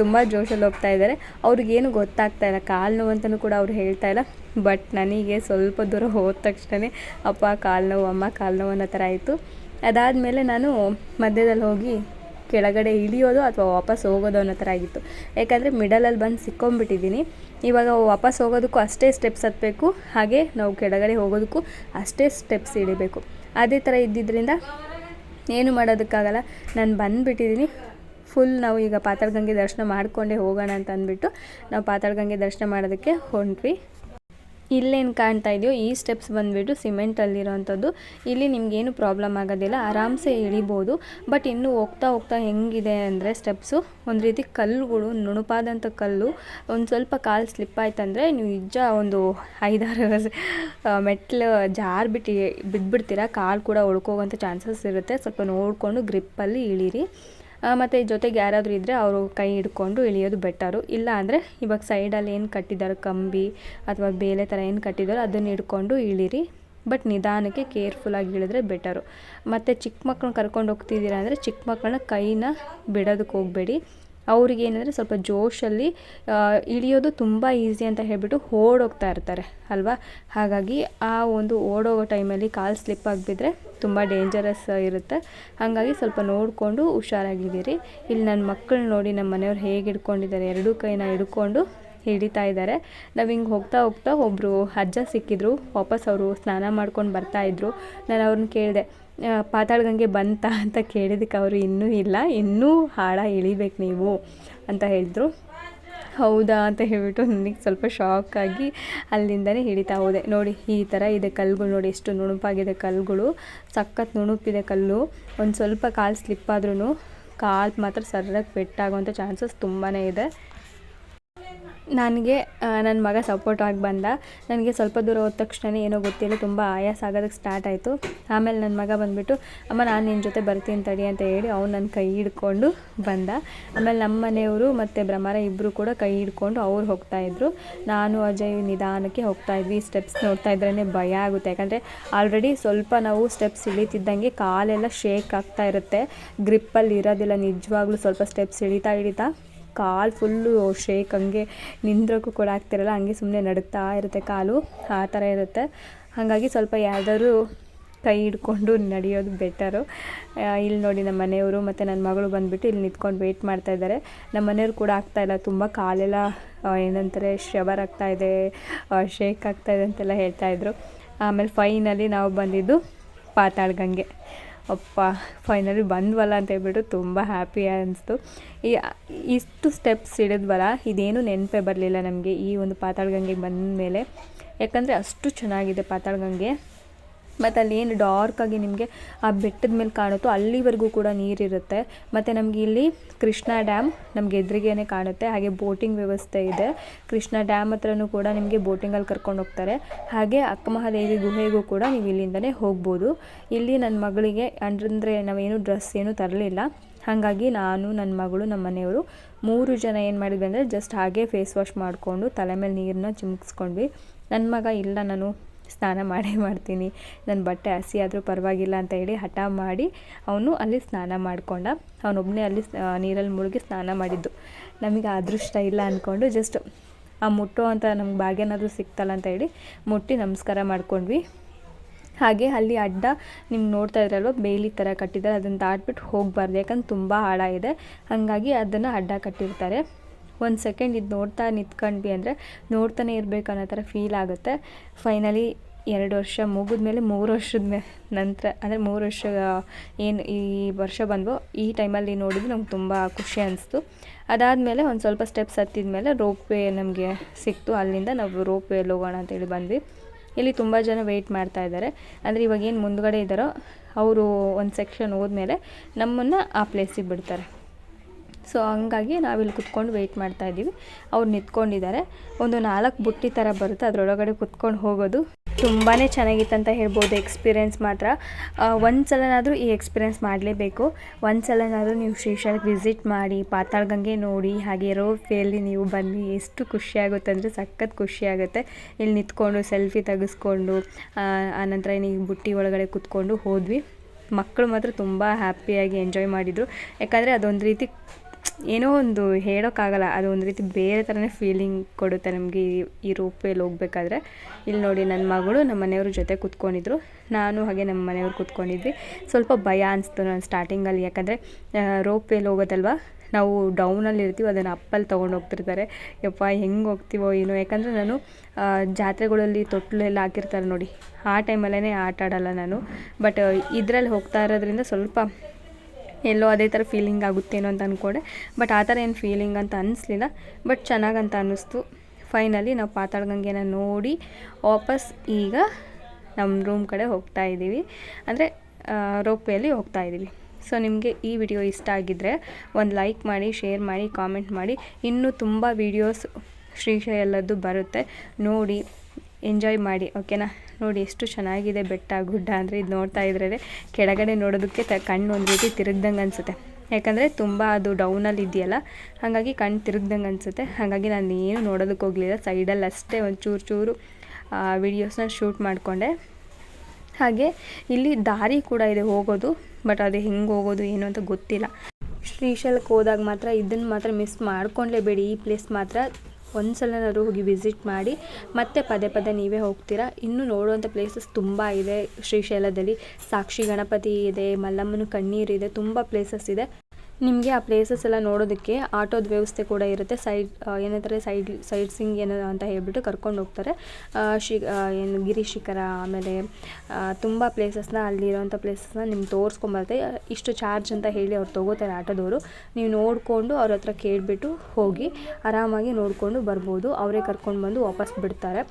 ತುಂಬ ಜೋಶಲ್ಲಿ ಹೋಗ್ತಾ ಇದ್ದಾರೆ ಅವ್ರಿಗೇನು ಗೊತ್ತಾಗ್ತಾ ಇಲ್ಲ, ಕಾಲು ನೋವು ಅಂತಲೂ ಕೂಡ ಅವ್ರು ಹೇಳ್ತಾ ಇಲ್ಲ. ಬಟ್ ನನಗೆ ಸ್ವಲ್ಪ ದೂರ ಹೋದ ತಕ್ಷಣ ಅಪ್ಪ, ಕಾಲು ನೋವು, ಅಮ್ಮ, ಕಾಲು ನೋವು ಅನ್ನೋ ಥರ ಆಯಿತು. ಅದಾದಮೇಲೆ ನಾನು ಮಧ್ಯದಲ್ಲಿ ಹೋಗಿ ಕೆಳಗಡೆ ಇಳಿಯೋದು ಅಥವಾ ವಾಪಸ್ ಹೋಗೋದು ಅನ್ನೋ ಥರ ಆಗಿತ್ತು. ಯಾಕಂದರೆ ಮಿಡಲಲ್ಲಿ ಬಂದು ಸಿಕ್ಕೊಂಬಿಟ್ಟಿದ್ದೀನಿ ಇವಾಗ ವಾಪಸ್ ಹೋಗೋದಕ್ಕೂ ಅಷ್ಟೇ ಸ್ಟೆಪ್ಸ್ ಹತ್ತಬೇಕು ಹಾಗೆ ನಾವು ಕೆಳಗಡೆ ಹೋಗೋದಕ್ಕೂ ಅಷ್ಟೇ ಸ್ಟೆಪ್ಸ್ ಇಳಿಬೇಕು. ಅದೇ ಥರ ಇದ್ದಿದ್ದರಿಂದ ಏನು ಮಾಡೋದಕ್ಕಾಗಲ್ಲ. ನಾನು ಬಂದುಬಿಟ್ಟಿದ್ದೀನಿ. ಫುಲ್ ನಾವು ಈಗ ಪಾತಾಳಗಂಗೆ ದರ್ಶನ ಮಾಡಿಕೊಂಡೇ ಹೋಗೋಣ ಅಂತ ಅಂದ್ಬಿಟ್ಟು ನಾವು ಪಾತಾಳಗಂಗೆ ದರ್ಶನ ಮಾಡೋದಕ್ಕೆ ಹೊಂಟ್ವಿ. ಇಲ್ಲೇನು ಕಾಣ್ತಾ ಇದೆಯೋ ಈ ಸ್ಟೆಪ್ಸ್ ಬಂದುಬಿಟ್ಟು ಸಿಮೆಂಟಲ್ಲಿರೋವಂಥದ್ದು ಇಲ್ಲಿ ನಿಮಗೇನು ಪ್ರಾಬ್ಲಮ್ ಆಗೋದಿಲ್ಲ, ಆರಾಮ್ಸೆ ಇಳಿಬೋದು. ಬಟ್ ಇನ್ನು ಹೋಗ್ತಾ ಹೋಗ್ತಾ ಹೆಂಗಿದೆ ಅಂದರೆ ಸ್ಟೆಪ್ಸು ಒಂದು ರೀತಿ ಕಲ್ಲುಗಳು, ನುಣುಪಾದಂಥ ಕಲ್ಲು, ಒಂದು ಸ್ವಲ್ಪ ಕಾಲು ಸ್ಲಿಪ್ ಆಯ್ತಂದರೆ ನೀವು ನಿಜ ಒಂದು ಐದಾರು ಮೆಟ್ಲು ಜಾರ್ಬಿಟ್ಟು ಬಿದ್ದುಬಿಡ್ತೀರ ಕಾಲು ಕೂಡ ಉಳ್ಕೋಗೋಂಥ ಚಾನ್ಸಸ್ ಇರುತ್ತೆ. ಸ್ವಲ್ಪ ನೋಡಿಕೊಂಡು ಗ್ರಿಪ್ಪಲ್ಲಿ ಇಳೀರಿ. ಮತ್ತು ಜೊತೆಗೆ ಯಾರಾದರೂ ಇದ್ದರೆ ಅವರು ಕೈ ಹಿಡ್ಕೊಂಡು ಇಳಿಯೋದು ಬೆಟರು. ಇಲ್ಲ ಅಂದರೆ ಇವಾಗ ಸೈಡಲ್ಲಿ ಏನು ಕಟ್ಟಿದ್ದಾರೆ ಕಂಬಿ ಅಥವಾ ಬೇಲೆ ಥರ ಏನು ಕಟ್ಟಿದ್ದಾರೋ ಅದನ್ನು ಹಿಡ್ಕೊಂಡು ಇಳಿರಿ. ಬಟ್ ನಿಧಾನಕ್ಕೆ ಕೇರ್ಫುಲ್ಲಾಗಿ ಇಳಿದ್ರೆ ಬೆಟರು. ಮತ್ತು ಚಿಕ್ಕ ಮಕ್ಕಳನ್ನ ಕರ್ಕೊಂಡು ಹೋಗ್ತಿದ್ದೀರಾ ಅಂದರೆ ಚಿಕ್ಕ ಮಕ್ಕಳನ್ನ ಕೈನ ಬಿಡೋದಕ್ಕೆ ಹೋಗಬೇಡಿ. ಅವ್ರಿಗೆ ಏನಂದರೆ ಸ್ವಲ್ಪ ಜೋಶಲ್ಲಿ ಇಳಿಯೋದು ತುಂಬ ಈಸಿ ಅಂತ ಹೇಳಿಬಿಟ್ಟು ಓಡೋಗ್ತಾ ಇರ್ತಾರೆ, ಅಲ್ವಾ? ಹಾಗಾಗಿ ಆ ಒಂದು ಓಡೋಗೋ ಟೈಮಲ್ಲಿ ಕಾಲು ಸ್ಲಿಪ್ ಆಗಿಬಿದ್ರೆ ತುಂಬ ಡೇಂಜರಸ್ ಇರುತ್ತೆ. ಹಾಗಾಗಿ ಸ್ವಲ್ಪ ನೋಡಿಕೊಂಡು ಹುಷಾರಾಗಿದ್ದೀರಿ. ಇಲ್ಲಿ ನನ್ನ ಮಕ್ಕಳು ನೋಡಿ ನಮ್ಮ ಮನೆಯವ್ರು ಹೇಗೆ ಹಿಡ್ಕೊಂಡಿದ್ದಾರೆ, ಎರಡೂ ಕೈನ ಹಿಡ್ಕೊಂಡು ಹಿಡಿತಾ ಇದ್ದಾರೆ. ನಾವು ಹಿಂಗೆ ಹೋಗ್ತಾ ಹೋಗ್ತಾ ಒಬ್ಬರು ಅಜ್ಜ ಸಿಕ್ಕಿದ್ರು, ವಾಪಸ್ ಅವರು ಸ್ನಾನ ಮಾಡ್ಕೊಂಡು ಬರ್ತಾಯಿದ್ರು ನಾನು ಅವ್ರನ್ನ ಕೇಳಿದೆ ಪಾತಾಳಗಂಗೆ ಬಂತ ಅಂತ ಕೇಳಿದಕ್ಕೆ ಅವರು ಇನ್ನೂ ಇಲ್ಲ, ಇನ್ನೂ ಹಾಡ ಇಳಿಬೇಕು ನೀವು ಅಂತ ಹೇಳಿದ್ರು. ಹೌದಾ ಅಂತ ಹೇಳಿಬಿಟ್ಟು ನನಗೆ ಸ್ವಲ್ಪ ಶಾಕ್ ಆಗಿ ಅಲ್ಲಿಂದನೇ ಹಿಡಿತಾ ಹೋದೆ. ನೋಡಿ, ಈ ಥರ ಇದೆ ಕಲ್ಲುಗಳು ನೋಡಿ, ಎಷ್ಟು ನುಣುಪಾಗಿದೆ ಕಲ್ಲುಗಳು. ಸಖತ್ ನುಣುಪಿದೆ ಕಲ್ಲು. ಒಂದು ಸ್ವಲ್ಪ ಕಾಲು ಸ್ಲಿಪ್ ಆದ್ರೂ ಕಾಲು ಮಾತ್ರ ಸರ್ರಾಗಿ ಪೆಟ್ಟಾಗುವಂಥ ಚಾನ್ಸಸ್ ತುಂಬಾ ಇದೆ. ನನಗೆ ನನ್ನ ಮಗ ಸಪೋರ್ಟ್ ಆಗಿ ಬಂದ. ನನಗೆ ಸ್ವಲ್ಪ ದೂರ ಹೋದ ತಕ್ಷಣ ಏನೋ ಗೊತ್ತಿಲ್ಲ, ತುಂಬ ಆಯಾಸ ಆಗೋದಕ್ಕೆ ಸ್ಟಾರ್ಟ್ ಆಯಿತು. ಆಮೇಲೆ ನನ್ನ ಮಗ ಬಂದುಬಿಟ್ಟು, ಅಮ್ಮ, ನಾನು ನಿನ್ನ ಜೊತೆ ಬರ್ತೀನಿ ತಡಿ ಅಂತ ಹೇಳಿ ಅವ್ನು ನನ್ನ ಕೈ ಹಿಡ್ಕೊಂಡು ಬಂದ. ಆಮೇಲೆ ನಮ್ಮ ಮನೆಯವರು ಮತ್ತು ಬ್ರಹ್ಮರ ಇಬ್ಬರು ಕೂಡ ಕೈ ಹಿಡ್ಕೊಂಡು ಅವ್ರು ಹೋಗ್ತಾಯಿದ್ರು ನಾನು, ಅಜಯ್ ನಿಧಾನಕ್ಕೆ ಹೋಗ್ತಾಯಿದ್ವಿ ಸ್ಟೆಪ್ಸ್ ನೋಡ್ತಾ ಇದ್ರೇ ಭಯ ಆಗುತ್ತೆ. ಯಾಕಂದರೆ ಆಲ್ರೆಡಿ ಸ್ವಲ್ಪ ನಾವು ಸ್ಟೆಪ್ಸ್ ಇಳಿತಿದ್ದಂಗೆ ಕಾಲೆಲ್ಲ ಶೇಕ್ ಆಗ್ತಾ ಇರುತ್ತೆ. ಗ್ರಿಪ್ಪಲ್ಲಿ ಇರೋದಿಲ್ಲ. ನಿಜವಾಗ್ಲೂ ಸ್ವಲ್ಪ ಸ್ಟೆಪ್ಸ್ ಇಳಿತಾ ಇಳಿತಾ ಕಾಲು ಫುಲ್ಲು ಶೇಕ್ ಹಂಗೆ ನಿಂದ್ರೋಕ್ಕೂ ಕೂಡ ಆಗ್ತಿರಲ್ಲ, ಹಂಗೆ ಸುಮ್ಮನೆ ನಡುಗ್ತಾ ಇರುತ್ತೆ ಕಾಲು, ಆ ಥರ ಇರುತ್ತೆ. ಹಾಗಾಗಿ ಸ್ವಲ್ಪ ಯಾವ್ದಾದ್ರು ಕೈ ಹಿಡ್ಕೊಂಡು ನಡೆಯೋದು ಬೆಟರು ಇಲ್ಲಿ ನೋಡಿ ನಮ್ಮ ಮನೆಯವರು ಮತ್ತು ನನ್ನ ಮಗಳು ಬಂದುಬಿಟ್ಟು ಇಲ್ಲಿ ನಿಂತ್ಕೊಂಡು ವೆಯ್ಟ್ ಮಾಡ್ತಾ ಇದ್ದಾರೆ. ನಮ್ಮ ಮನೆಯವ್ರು ಕೂಡ ಆಗ್ತಾಯಿಲ್ಲ ತುಂಬ ಕಾಲೆಲ್ಲ ಏನಂತಾರೆ ಶವರ್ ಆಗ್ತಾಯಿದೆ ಶೇಕ್ ಆಗ್ತಾಯಿದೆ ಅಂತೆಲ್ಲ ಹೇಳ್ತಾಯಿದ್ರು ಆಮೇಲೆ ಫೈನಲಿ ನಾವು ಬಂದಿದ್ದು ಪಾತಾಳ ಗಂಗೆ ಅಪ್ಪ ಫೈನಲಿ ಬಂದ್ವಲ್ಲ ಅಂತ ಹೇಳ್ಬಿಟ್ಟು ತುಂಬ ಹ್ಯಾಪಿ ಅನಿಸ್ತು. ಈ, ಇಷ್ಟು ಸ್ಟೆಪ್ಸ್ ಹಿಡಿದ್ವಲ್ಲ, ಇದೇನು ನೆನಪೇ ಬರಲಿಲ್ಲ ನಮಗೆ ಈ ಒಂದು ಪಾತಾಳಗಂಗೆ ಬಂದ ಮೇಲೆ ಯಾಕಂದರೆ ಅಷ್ಟು ಚೆನ್ನಾಗಿದೆ ಪಾತಾಳಗಂಗೆ. ಮತ್ತು ಅಲ್ಲಿ ಏನು ಡಾರ್ಕಾಗಿ ನಿಮಗೆ ಆ ಬೆಟ್ಟದ ಮೇಲೆ ಕಾಣುತ್ತೋ ಅಲ್ಲಿವರೆಗೂ ಕೂಡ ನೀರಿರುತ್ತೆ. ಮತ್ತು ನಮಗೆ ಇಲ್ಲಿ ಕೃಷ್ಣ ಡ್ಯಾಮ್ ನಮಗೆ ಎದುರಿಗೇನೆ ಕಾಣುತ್ತೆ. ಹಾಗೆ ಬೋಟಿಂಗ್ ವ್ಯವಸ್ಥೆ ಇದೆ. ಕೃಷ್ಣ ಡ್ಯಾಮ್ ಹತ್ರನೂ ಕೂಡ ನಿಮಗೆ ಬೋಟಿಂಗಲ್ಲಿ ಕರ್ಕೊಂಡು ಹೋಗ್ತಾರೆ. ಹಾಗೆ ಅಕ್ಕಮಹಾದೇವಿ ಗುಹೆಗೂ ಕೂಡ ನೀವು ಇಲ್ಲಿಂದನೇ ಹೋಗ್ಬೋದು. ಇಲ್ಲಿ ನನ್ನ ಮಗಳಿಗೆ ಅಂದರೆ ನಾವೇನು ಡ್ರೆಸ್ ಏನೂ ತರಲಿಲ್ಲ. ಹಾಗಾಗಿ ನಾನು, ನನ್ನ ಮಗಳು, ನಮ್ಮ ಮನೆಯವರು ಮೂರು ಜನ ಏನು ಮಾಡಿದ್ವಿ ಅಂದರೆ ಜಸ್ಟ್ ಹಾಗೆ ಫೇಸ್ ವಾಶ್ ಮಾಡಿಕೊಂಡು ತಲೆ ಮೇಲೆ ನೀರನ್ನ ಚಿಮುಕ್ಸ್ಕೊಂಡ್ವಿ. ನನ್ನ ಮಗ ಇಲ್ಲ ನಾನು ಸ್ನಾನ ಮಾಡೇ ಮಾಡ್ತೀನಿ. ನನ್ನ ಬಟ್ಟೆ ಹಸಿ ಆದರೂ ಪರವಾಗಿಲ್ಲ ಅಂತ ಹೇಳಿ ಹಠ ಮಾಡಿ ಅವನು ಅಲ್ಲಿ ಸ್ನಾನ ಮಾಡಿಕೊಂಡ. ಅವನೊಬ್ಬನೇ ಅಲ್ಲಿ ನೀರಲ್ಲಿ ಮುಳುಗಿ ಸ್ನಾನ ಮಾಡಿದ್ದು. ನಮಗೆ ಅದೃಷ್ಟ ಇಲ್ಲ ಅಂದ್ಕೊಂಡು ಜಸ್ಟ್ ಆ ಮುಟ್ಟೋ ಅಂತ ನಮ್ಗೆ ಭಾಗ್ಯನಾದರೂ ಸಿಕ್ತಲ್ಲ ಅಂತ ಹೇಳಿ ಮುಟ್ಟಿ ನಮಸ್ಕಾರ ಮಾಡ್ಕೊಂಡ್ವಿ. ಹಾಗೆ ಅಲ್ಲಿ ಅಡ್ಡ ನಿಮ್ಗೆ ನೋಡ್ತಾ ಇದ್ರಲ್ವ, ಬೇಲಿ ಥರ ಕಟ್ಟಿದ್ದಾರೆ. ಅದನ್ನು ದಾಟ್ಬಿಟ್ಟು ಹೋಗಬಾರ್ದು, ಯಾಕಂದ್ರೆ ತುಂಬ ಆಳ ಇದೆ ಹಾಗಾಗಿ ಅದನ್ನು ಅಡ್ಡ ಕಟ್ಟಿರ್ತಾರೆ. ಒಂದು ಸೆಕೆಂಡ್ ಇದು ನೋಡ್ತಾ ನಿಂತ್ಕೊಂಡ್ವಿ ಅಂದರೆ ನೋಡ್ತಾನೆ ಇರಬೇಕು ಅನ್ನೋ ಥರ ಫೀಲ್ ಆಗುತ್ತೆ. ಫೈನಲಿ ಎರಡು ವರ್ಷ ಮುಗಿದ ಮೇಲೆ ಮೂರು ವರ್ಷದ ಮೇ, ನಂತರ ಅಂದರೆ ಮೂರು ವರ್ಷ ಏನು ಈ ವರ್ಷ ಬಂದವೋ ಈ ಟೈಮಲ್ಲಿ ನೋಡಿದ್ದು ನಮ್ಗೆ ತುಂಬ ಖುಷಿ ಅನಿಸ್ತು. ಅದಾದಮೇಲೆ ಒಂದು ಸ್ವಲ್ಪ ಸ್ಟೆಪ್ಸ್ ಹತ್ತಿದ ಮೇಲೆ ರೋಪ್ ವೇ ನಮಗೆ ಸಿಕ್ತು. ಅಲ್ಲಿಂದ ನಾವು ರೋಪ್ ವೇಲಿ ಹೋಗೋಣ ಅಂತೇಳಿ ಬಂದ್ವಿ. ಇಲ್ಲಿ ತುಂಬ ಜನ ವೆಯ್ಟ್ ಮಾಡ್ತಾ ಇದ್ದಾರೆ ಅಂದರೆ ಇವಾಗ ಏನು ಮುಂದ್ಗಡೆ ಇದ್ದಾರೋ ಅವರು ಒಂದು ಸೆಕ್ಷನ್ ಹೋದ್ಮೇಲೆ ನಮ್ಮನ್ನು ಆ ಪ್ಲೇಸಿಗೆ ಬಿಡ್ತಾರೆ. ಸೊ ಹಂಗಾಗಿ ನಾವಿಲ್ಲಿ ಕುತ್ಕೊಂಡು ವೆಯ್ಟ್ ಮಾಡ್ತಾ ಇದ್ದೀವಿ. ಅವ್ರು ನಿಂತ್ಕೊಂಡಿದ್ದಾರೆ. ಒಂದು ನಾಲ್ಕು ಬುಟ್ಟಿ ಥರ ಬರುತ್ತೆ. ಅದರೊಳಗಡೆ ಕುತ್ಕೊಂಡು ಹೋಗೋದು ತುಂಬಾ ಅಂತ ಹೇಳ್ಬೋದು. ಎಕ್ಸ್ಪೀರಿಯೆನ್ಸ್ ಮಾತ್ರ. ಒಂದು ಸಲನಾದರೂ ಈ ಎಕ್ಸ್ಪೀರಿಯೆನ್ಸ್ ಮಾಡಲೇಬೇಕು. ಒಂದು ಸಲನಾದರೂ ನೀವು ಶ್ರೀಶೈಲಕ್ಕೆ ವಿಸಿಟ್ ಮಾಡಿ, ಪಾತಾಳಗಂಗೆ ನೋಡಿ, ಹಾಗೆ ರೋಪ್ ಫೇಯಲ್ಲಿ ನೀವು ಬನ್ನಿ. ಎಷ್ಟು ಖುಷಿಯಾಗುತ್ತೆ ಅಂದರೆ ಸಖತ್ ಖುಷಿಯಾಗುತ್ತೆ ಇಲ್ಲಿ ನಿಂತ್ಕೊಂಡು ಸೆಲ್ಫಿ ತೆಗೆಸ್ಕೊಂಡು ಆನಂತರ ನೀವು ಬುಟ್ಟಿ ಒಳಗಡೆ ಕುತ್ಕೊಂಡು ಹೋದ್ವಿ. ಮಕ್ಕಳು ಮಾತ್ರ ತುಂಬ ಹ್ಯಾಪಿಯಾಗಿ ಎಂಜಾಯ್ ಮಾಡಿದರು. ಯಾಕಂದರೆ ಅದೊಂದು ರೀತಿ ಏನೋ ಒಂದು ಹೇಳೋಕ್ಕಾಗಲ್ಲ, ಅದು ಒಂದು ರೀತಿ ಬೇರೆ ಥರನೇ ಫೀಲಿಂಗ್ ಕೊಡುತ್ತೆ ನಮಗೆ ಈ ಈ ರೋಪ್ವೇಲಿ ಹೋಗ್ಬೇಕಾದ್ರೆ. ಇಲ್ಲಿ ನೋಡಿ ನನ್ನ ಮಗಳು ನಮ್ಮ ಮನೆಯವ್ರ ಜೊತೆ ಕೂತ್ಕೊಂಡಿದ್ರು. ನಾನು ಹಾಗೆ ನಮ್ಮ ಮನೆಯವ್ರು ಕೂತ್ಕೊಂಡಿದ್ವಿ. ಸ್ವಲ್ಪ ಭಯ ಅನಿಸ್ತು ನಾನು ಸ್ಟಾರ್ಟಿಂಗಲ್ಲಿ ಯಾಕಂದರೆ ರೋಪ್ವೇಲಿ ಹೋಗೋದಲ್ವ? ನಾವು ಡೌನಲ್ಲಿ ಇರ್ತೀವಿ, ಅದನ್ನು ಅಪ್ಪಲ್ಲಿ ತೊಗೊಂಡು ಹೋಗ್ತಿರ್ತಾರೆ. ಯಪ್ಪ, ಹೆಂಗೆ ಹೋಗ್ತೀವೋ ಏನೋ. ಯಾಕಂದರೆ ನಾನು ಜಾತ್ರೆಗಳಲ್ಲಿ ತೊಟ್ಲೆಲ್ಲ ಹಾಕಿರ್ತಾರೆ ನೋಡಿ. ಆ ಟೈಮಲ್ಲೇ ಆಟ ಆಡಲ್ಲ ನಾನು. ಬಟ್ ಇದರಲ್ಲಿ ಹೋಗ್ತಾ ಇರೋದ್ರಿಂದ ಸ್ವಲ್ಪ ಎಲ್ಲೋ ಅದೇ ಥರ ಫೀಲಿಂಗ್ ಆಗುತ್ತೇನೋ ಅಂತ ಅಂದ್ಕೊಂಡೆ ಬಟ್ ಆ ಥರ ಏನು ಫೀಲಿಂಗ್ ಅಂತ ಅನ್ನಿಸ್ಲಿಲ್ಲ ಬಟ್ ಚೆನ್ನಾಗಂತ ಅನ್ನಿಸ್ತು. ಫೈನಲಿ ನಾವು ಪಾತಾಳಗಂಗೆನ ನೋಡಿ ವಾಪಸ್ ಈಗ ನಮ್ಮ ರೂಮ್ ಕಡೆ ಹೋಗ್ತಾ ಇದ್ದೀವಿ. ಅಂದರೆ ರೋಪ್ವೇಲಿ ಹೋಗ್ತಾ ಇದ್ದೀವಿ. ಸೊ ನಿಮಗೆ ಈ ವಿಡಿಯೋ ಇಷ್ಟ ಆಗಿದ್ದರೆ ಒಂದು ಲೈಕ್ ಮಾಡಿ ಶೇರ್ ಮಾಡಿ ಕಾಮೆಂಟ್ ಮಾಡಿ. ಇನ್ನೂ ತುಂಬ ವೀಡಿಯೋಸ್ ಶ್ರೀಶೈಲದ್ದು ಬರುತ್ತೆ. ನೋಡಿ ಎಂಜಾಯ್ ಮಾಡಿ ಓಕೆನಾ ನೋಡಿ ಎಷ್ಟು ಚೆನ್ನಾಗಿದೆ ಬೆಟ್ಟ, ಗುಡ್ಡ ಅಂದರೆ ಇದು ನೋಡ್ತಾ ಇದ್ರೆ ಕೆಳಗಡೆ ನೋಡೋದಕ್ಕೆ ತ, ಕಣ್ಣು ಒಂದು ರೀತಿ ತಿರುಗ್ದಂಗೆ ಅನಿಸುತ್ತೆ. ಯಾಕಂದರೆ ತುಂಬ ಅದು ಡೌನಲ್ಲಿ ಇದೆಯಲ್ಲ, ಹಾಗಾಗಿ ಕಣ್ಣು ತಿರುಗ್ದಂಗೆ ಅನಿಸುತ್ತೆ. ಹಾಗಾಗಿ ನಾನು ಏನು ನೋಡೋದಕ್ಕೆ ಹೋಗಲಿಲ್ಲ. ಸೈಡಲ್ಲಿ ಅಷ್ಟೇ ಒಂದು ಚೂರು ಚೂರು ವಿಡಿಯೋಸ್ನ ಶೂಟ್ ಮಾಡಿಕೊಂಡೆ. ಹಾಗೆ ಇಲ್ಲಿ ದಾರಿ ಕೂಡ ಇದೆ ಹೋಗೋದು ಬಟ್ ಅದು ಹೆಂಗೆ ಹೋಗೋದು ಏನು ಅಂತ ಗೊತ್ತಿಲ್ಲ. ಶ್ರೀಶೈಲಕ್ಕೆ ಹೋದಾಗ ಮಾತ್ರ ಇದನ್ನು ಮಾತ್ರ ಮಿಸ್ ಮಾಡ್ಕೊಂಡ್ಲೇಬೇಡಿ ಈ ಪ್ಲೇಸ್ ಮಾತ್ರ ಒಂದ್ಸಲನಾದ್ರು ಹೋಗಿ ವಿಸಿಟ್ ಮಾಡಿ ಮತ್ತೆ ಪದೇ ಪದೇ ನೀವೇ ಹೋಗ್ತೀರಾ? ಇನ್ನೂ ನೋಡುವಂಥ ಪ್ಲೇಸಸ್ ತುಂಬ ಇದೆ ಶ್ರೀಶೈಲದಲ್ಲಿ. ಸಾಕ್ಷಿ ಗಣಪತಿ ಇದೆ, ಮಲ್ಲಮ್ಮನ ಕಣ್ಣೀರಿದೆ ತುಂಬ ಪ್ಲೇಸಸ್ ಇದೆ. ನಿಮಗೆ ಆ ಪ್ಲೇಸಸ್ ಎಲ್ಲ ನೋಡೋದಕ್ಕೆ ಆಟೋದ ವ್ಯವಸ್ಥೆ ಕೂಡ ಇರುತ್ತೆ. ಸೈಡ್ ಏನಂತಾರೆ ಸೈಡ್ ಸೈಡ್ ಸಿಂಗ್ ಏನು ಅಂತ ಹೇಳ್ಬಿಟ್ಟು ಕರ್ಕೊಂಡು ಹೋಗ್ತಾರೆ. ಶಿ ಏನು ಗಿರಿ ಶಿಖರ ಆಮೇಲೆ ತುಂಬ ಪ್ಲೇಸಸ್ನ ಅಲ್ಲಿರೋಂಥ ಪ್ಲೇಸಸ್ನ ನಿಮ್ಗೆ ತೋರಿಸ್ಕೊಂಬರುತ್ತೆ. ಇಷ್ಟು ಚಾರ್ಜ್ ಅಂತ ಹೇಳಿ ಅವ್ರು ತೊಗೋತಾರೆ ಆಟೋದವರು. ನೀವು ನೋಡಿಕೊಂಡು ಅವ್ರ ಹತ್ರ ಕೇಳಿಬಿಟ್ಟು ಹೋಗಿ ಆರಾಮಾಗಿ ನೋಡಿಕೊಂಡು ಬರ್ಬೋದು. ಅವರೇ ಕರ್ಕೊಂಡು ಬಂದು ವಾಪಸ್ ಬಿಡ್ತಾರೆ.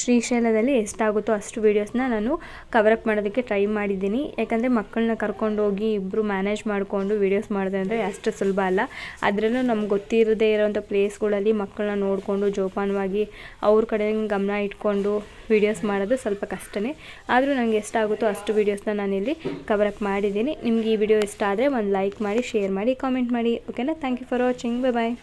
ಶ್ರೀಶೈಲದಲ್ಲಿ ಎಷ್ಟಾಗುತ್ತೋ ಅಷ್ಟು ವೀಡಿಯೋಸ್ನ ನಾನು ಕವರಪ್ ಮಾಡೋದಕ್ಕೆ ಟ್ರೈ ಮಾಡಿದ್ದೀನಿ. ಯಾಕಂದರೆ ಮಕ್ಕಳನ್ನ ಕರ್ಕೊಂಡು ಹೋಗಿ ಇಬ್ಬರು ಮ್ಯಾನೇಜ್ ಮಾಡಿಕೊಂಡು ವೀಡಿಯೋಸ್ ಮಾಡಿದೆ ಅಂದರೆ ಅಷ್ಟು ಸುಲಭ ಅಲ್ಲ. ಅದರಲ್ಲೂ ನಮ್ಗೆ ಗೊತ್ತಿರದೇ ಇರೋವಂಥ ಪ್ಲೇಸ್ಗಳಲ್ಲಿ ಮಕ್ಕಳನ್ನ ನೋಡಿಕೊಂಡು ಜೋಪಾನವಾಗಿ ಅವ್ರ ಕಡೆ ಗಮನ ಇಟ್ಕೊಂಡು ವೀಡಿಯೋಸ್ ಮಾಡೋದು ಸ್ವಲ್ಪ ಕಷ್ಟನೇ. ಆದರೂ ನನಗೆ ಎಷ್ಟಾಗುತ್ತೋ ಅಷ್ಟು ವೀಡಿಯೋಸ್ನ ನಾನಿಲ್ಲಿ ಕವರಪ್ ಮಾಡಿದ್ದೀನಿ. ನಿಮ್ಗೆ ಈ ವಿಡಿಯೋ ಇಷ್ಟ ಆದರೆ ಒಂದು ಲೈಕ್ ಮಾಡಿ ಶೇರ್ ಮಾಡಿ ಕಾಮೆಂಟ್ ಮಾಡಿ. ಓಕೆನಾ thank you for watching bye bye